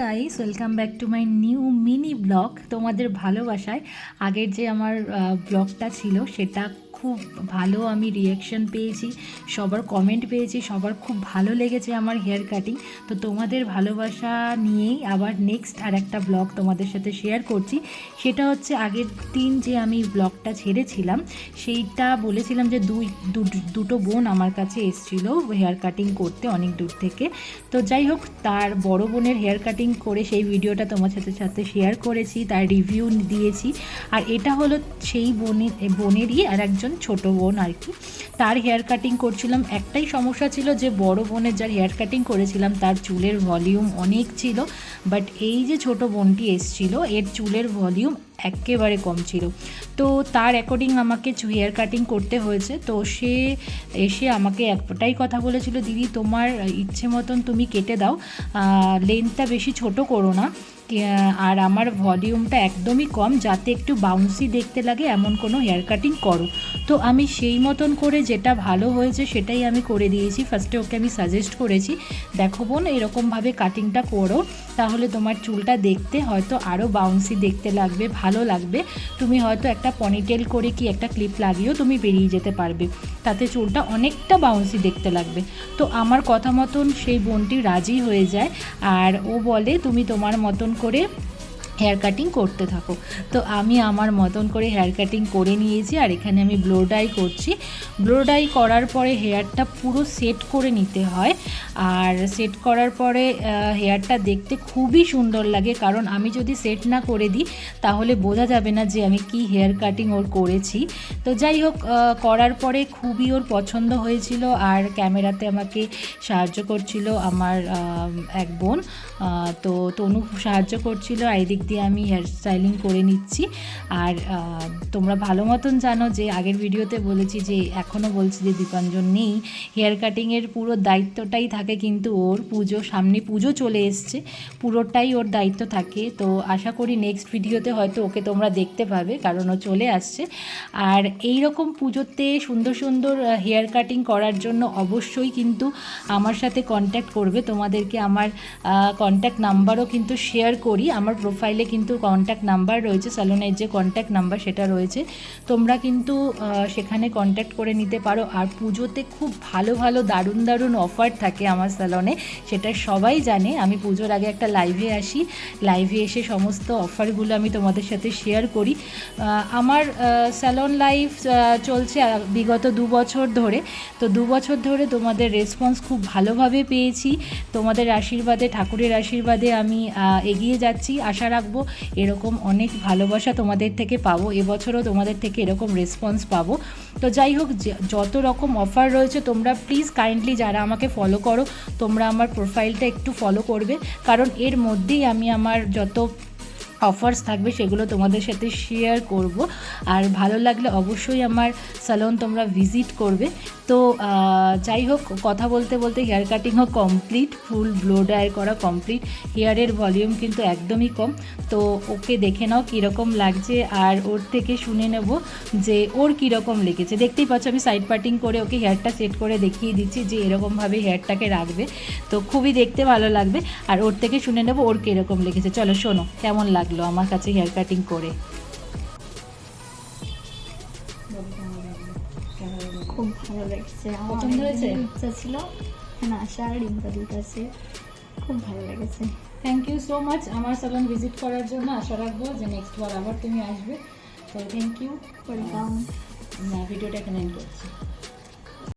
Guys welcome back to my new mini blog তোমাদের ভালোবাসায় আগের যে আমার ব্লগটা ছিল, সেটা খুব ভালো আমি রিয়াকশন পেয়েছি, সবার কমেন্ট পেয়েছি, সবার খুব ভালো লেগেছে আমার হেয়ার কাটিং তো তোমাদের ভালোবাসা নিয়েই আবার নেক্সট আর একটা ব্লগ তোমাদের সাথে শেয়ার করছি। সেটা হচ্ছে আগের দিন যে আমি ব্লগটা ছেড়েছিলাম, সেইটা বলেছিলাম যে দুই, দুটো বোন আমার কাছে এসেছিল হেয়ার কাটিং করতে অনেক দূর থেকে। তো যাই হোক, তার বড় বোনের হেয়ার কাটিং করে সেই ভিডিওটা তোমার সাথে সাথে শেয়ার করেছি, তার রিভিউ দিয়েছি। আর এটা হলো সেই বোনের, বোনেরই আর একজন ছোট বোন আর কি। তার হেয়ার কাটিং করছিলাম। একটাই সমস্যা ছিল যে বড় বোনের যার হেয়ার কাটিং করেছিলাম, তার চুলের ভলিউম অনেক ছিল। বাট এই যে ছোট বোনটি এসছিল, এর চুলের ভলিউম একেবারে কম ছিল। তো তার অ্যাকর্ডিং আমাকে হেয়ার কাটিং করতে হয়েছে। তো সে এসে আমাকে একটাই কথা বলেছিল, দিদি, তোমার ইচ্ছে মতন তুমি কেটে দাও। লেন্থটা বেশি ছোট করো না। আর আমার ভলিউমটা একদমই কম, যাতে একটু বাউন্সি দেখতে লাগে, এমন কোনো হেয়ার কাটিং করো। তো আমি সেই মতন করে যেটা ভালো হয়েছে সেটাই আমি করে দিয়েছি। ফার্স্টে ওকে আমি সাজেস্ট করেছি, দেখো বোন, এরকমভাবে কাটিংটা করো, তাহলে তোমার চুলটা দেখতে হয়তো আরও বাউন্সি দেখতে লাগবে, ভালো লাগবে। তুমি হয়তো একটা পনিটেল করে কি একটা ক্লিপ লাগিয়েও তুমি বেরিয়ে যেতে পারবে। তাতে চুলটা অনেকটা বাউন্সি দেখতে লাগবে। তো আমার কথা মতন সেই বোনটি রাজি হয়ে যায়। আর ও বলে, তুমি তোমার মতন করে হেয়ার কাটিং করতে থাকো। তো আমি আমার মতন করে হেয়ার কাটিং করে নিয়েছি আর এখানে আমি ব্লো ডাই করছি। ব্লো ডাই করার পরে হেয়ারটা পুরো সেট করে নিতে হয়। আর সেট করার পরে হেয়ারটা দেখতে খুবই সুন্দর লাগে। কারণ আমি যদি সেট না করে দিই, তাহলে বোঝা যাবে না যে আমি কি হেয়ার কাটিং ওর করেছি। তো যাই হোক করার পরে খুবই ওর পছন্দ হয়েছিল আর ক্যামেরাতে আমাকে সাহায্য করছিল আমার এক বোন। তো তনু সাহায্য করছিল আর এদিক দিয়ে আমি হেয়ার স্টাইলিং করে নিচ্ছি। আর তোমরা ভালো মতন জানো যে আগের ভিডিওতে বলেছি যে এখনও বলছি যে দীপাঞ্জন নেই। হেয়ার কাটিংয়ের পুরো দায়িত্বটাই থাকে কিন্তু ওর পুজো, সামনে পুজো চলে এসছে। পুরোটাই ওর দায়িত্ব থাকে। তো আশা করি নেক্সট ভিডিওতে হয়তো ওকে তোমরা দেখতে পাবে কারণ ও চলে আসছে। আর এই রকম পুজোতে সুন্দর সুন্দর হেয়ার কাটিং করার জন্য অবশ্যই কিন্তু আমার সাথে কন্ট্যাক্ট করবে। তোমাদেরকে আমার কন্ট্যাক্ট নাম্বারও কিন্তু শেয়ার করি। আমার প্রোফাইলে কিন্তু কন্ট্যাক্ট নাম্বার রয়েছে স্যালনের যে কন্ট্যাক্ট নাম্বার সেটা রয়েছে। তোমরা কিন্তু সেখানে কন্ট্যাক্ট করে নিতে পারো। আর পুজোতে খুব ভালো ভালো, দারুণ দারুণ অফার থাকে আমার স্যালনে সেটা সবাই জানে। আমি পুজোর আগে একটা লাইভে আসি। লাইভে এসে সমস্ত অফারগুলো আমি তোমাদের সাথে শেয়ার করি। আমার স্যালন লাইফ চলছে বিগত দু বছর ধরে। তো দু বছর ধরে তোমাদের রেসপন্স খুব ভালোভাবে পেয়েছি। তোমাদের আশীর্বাদে, ঠাকুরের আশীর্বাদে আমি এগিয়ে যাচ্ছি। আশা রাখব। এরকম অনেক ভালোবাসা তোমাদের থেকে পাবো। এবছরও তোমাদের থেকে এরকম রেসপন্স পাবো। তো যাই হোক যত রকম অফার রয়েছে, তোমরা প্লিজ কাইন্ডলি যারা আমাকে ফলো করো, তোমরা আমার প্রোফাইলটা একটু ফলো করবে। কারণ এর মধ্যেই আমি আমার যত অফার্স থাকবে, সেগুলো তোমাদের সাথে শেয়ার করব। আর ভালো লাগলে অবশ্যই আমার স্যালন তোমরা ভিজিট করবে। তো যাই হোক, কথা বলতে বলতে হেয়ার কাটিংও কমপ্লিট ফুল ব্লো ড্রাই করা কমপ্লিট হেয়ারের ভলিউম কিন্তু একদমই কম। তো, ওকে দেখে নাও কীরকম লাগছে আর ওর থেকে শুনে নেব যে ওর কীরকম লেগেছে। দেখতেই পাচ্ছ আমি সাইড পার্টিং করে ওকে হেয়ারটা সেট করে দেখিয়ে দিচ্ছি যে এরকমভাবে হেয়ারটাকে রাখবে। তো খুবই দেখতে ভালো লাগবে। আর ওর থেকে শুনে নেব ওর কীরকম লেগেছে। চলো শোনো, কেমন লাগল আমার কাছে হেয়ার কাটিং করে। খুব ভালো লাগছে। আমার পছন্দ হয়েছে? ইচ্ছা ছিল। এখানে আসার ইন্টারভিউ কাছে খুব ভালো লেগেছে। থ্যাংক ইউ সো মাচ আমার স্যালন ভিজিট করার জন্য আশা রাখব যে নেক্সট বার আবার তুমি আসবে। তো থ্যাংক ইউ ওয়েলকাম ভিডিওটা এখানে এন্ড করছি।